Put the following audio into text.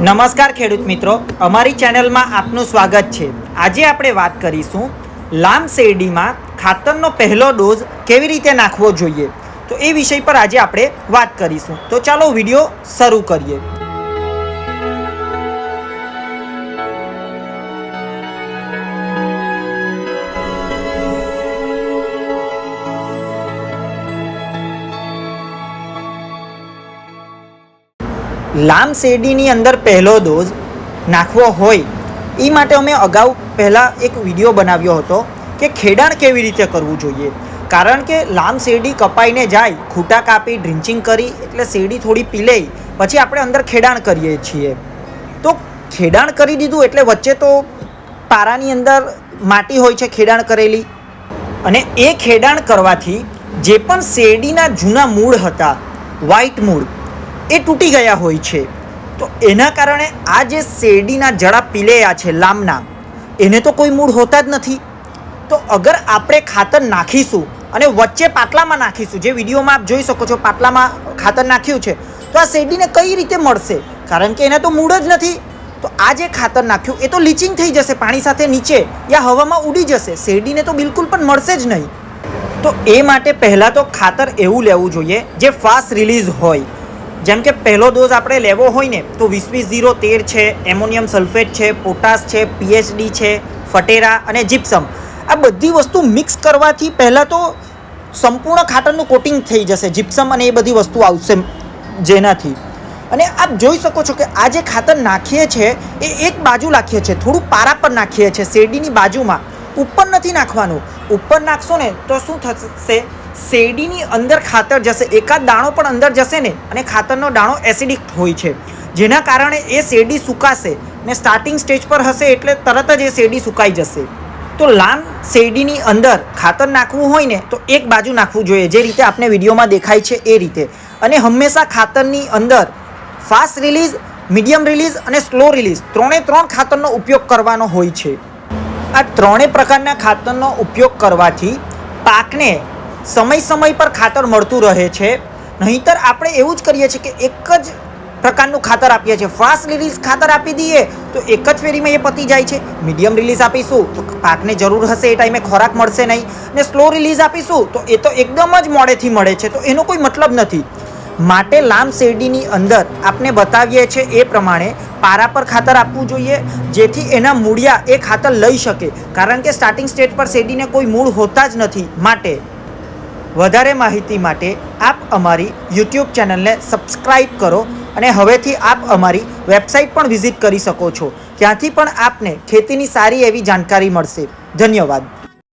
નમસ્કાર ખેડૂત મિત્રો, અમારી ચેનલમાં આપનું સ્વાગત છે. આજે આપણે વાત કરીશું, લામ શેરડીમાં ખાતરનો પહેલો ડોઝ કેવી રીતે નાખવો જોઈએ? તો એ વિષય પર આજે આપણે વાત કરીશું. તો ચાલો વીડિયો શરૂ કરીએ. લામ શેરડીની અંદર પહેલો ડોઝ નાખવો હોય એ માટે અમે અગાઉ પહેલાં એક વીડિયો બનાવ્યો હતો કે ખેડાણ કેવી રીતે કરવું જોઈએ. કારણ કે લામ શેરડી કપાઈને જાય, ખૂટા કાપી ડ્રિન્ચિંગ કરી, એટલે શેરડી થોડી પીલે પછી આપણે અંદર ખેડાણ કરીએ છીએ. તો ખેડાણ કરી દીધું એટલે વચ્ચે તો પારાની અંદર માટી હોય છે ખેડાણ કરેલી. અને એ ખેડાણ કરવાથી જે પણ શેરડીના જૂના મૂળ હતા, વ્હાઇટ મૂળ એ તૂટી ગયા હોય છે. તો એના કારણે આ જે શેરડીના જડા પીલેયા છે લાંબના એને તો કોઈ મૂળ હોતા જ નથી. તો અગર આપણે ખાતર નાખીશું અને વચ્ચે પાટલામાં નાખીશું, જે વિડીયોમાં આપ જોઈ શકો છો, પાટલામાં ખાતર નાખ્યું છે, તો આ શેરડીને કઈ રીતે મળશે? કારણ કે એને તો મૂળ જ નથી. તો આ જે ખાતર નાખ્યું, એ તો લીચિંગ થઈ જશે પાણી સાથે નીચે, યા હવામાં ઉડી જશે. શેરડીને તો બિલકુલ પણ મળશે જ નહીં. તો એ માટે પહેલાં તો ખાતર એવું લેવું જોઈએ, જે ફાસ્ટ રિલીઝ હોય. જેમ કે પહેલો ડોઝ આપણે લેવો હોય ને, તો વીસ વીસ ઝીરો તેર છે, એમોનિયમ સલ્ફેટ છે, પોટાશ છે પીએચડી છે, ફટેરા અને જીપ્સમ. આ બધી વસ્તુ મિક્સ કરવાથી પહેલાં તો સંપૂર્ણ ખાતરનું કોટિંગ થઈ જશે, જીપ્સમ અને એ બધી વસ્તુ આવશે જેનાથી. અને આપ જોઈ શકો છો કે આ જે ખાતર નાખીએ છીએ એ એક બાજુ નાખીએ છીએ થોડું પારા પર નાખીએ છીએ શેરડીની બાજુમાં. ઉપર નથી નાખવાનું. ઉપર નાખશો ને તો શું થશે? શેરડીની અંદર ખાતર જશે. એકાદ દાણો પણ અંદર જશે ને, અને ખાતરનો દાણો એસિડિક હોય છે. જેના કારણે એ શેરડી સુકાશે ને સ્ટાર્ટિંગ સ્ટેજ પર હશે એટલે તરત જ એ શેરડી સુકાઈ જશે. તો લાંબ શેરડીની અંદર ખાતર નાખવું હોય ને, તો એક બાજુ નાખવું જોઈએ. જે રીતે આપણે વિડીયોમાં દેખાય છે એ રીતે. અને હંમેશા ખાતરની અંદર ફાસ્ટ રિલીઝ મીડિયમ રિલીઝ અને સ્લો રિલીઝ ત્રણે ત્રણ ખાતરનો ઉપયોગ કરવાનો હોય છે. આ ત્રણે પ્રકારના ખાતરનો ઉપયોગ કરવાથી પાકને સમય સમય પર ખાતર મળતું રહે છે. નહીંતર આપણે એવું જ કરીએ છીએ કે એક જ પ્રકારનું ખાતર આપીએ છીએ. ફાસ્ટ રિલીઝ ખાતર આપી દઈએ તો એક જ ફેરીમાં એ પતી જાય છે. મીડિયમ રિલીઝ આપીશું તો પાકને જરૂર હશે, એ ટાઈમે ખોરાક મળશે નહીં. ને સ્લો રિલીઝ આપીશું તો એ તો એકદમ જ મોડેથી મળે છે. તો એનો કોઈ મતલબ નથી. માટે લામ શેરડીની અંદર આપણે બતાવીએ છીએ એ પ્રમાણે પારા પર ખાતર આપવું જોઈએ, જેથી એના મૂળિયા એ ખાતર લઈ શકે. કારણ કે સ્ટાર્ટિંગ સ્ટેજ પર શેરડીને કોઈ મૂળ હોતા જ નથી માટે. વધારે માહિતી માટે આપ અમારી યુટ્યુબ ચેનલને સબસ્ક્રાઈબ કરો અને હવેથી આપ અમારી વેબસાઇટ પણ વિઝિટ કરી શકો છો. ત્યાંથી પણ આપને ખેતીની સારી એવી જાણકારી મળશે. ધન્યવાદ.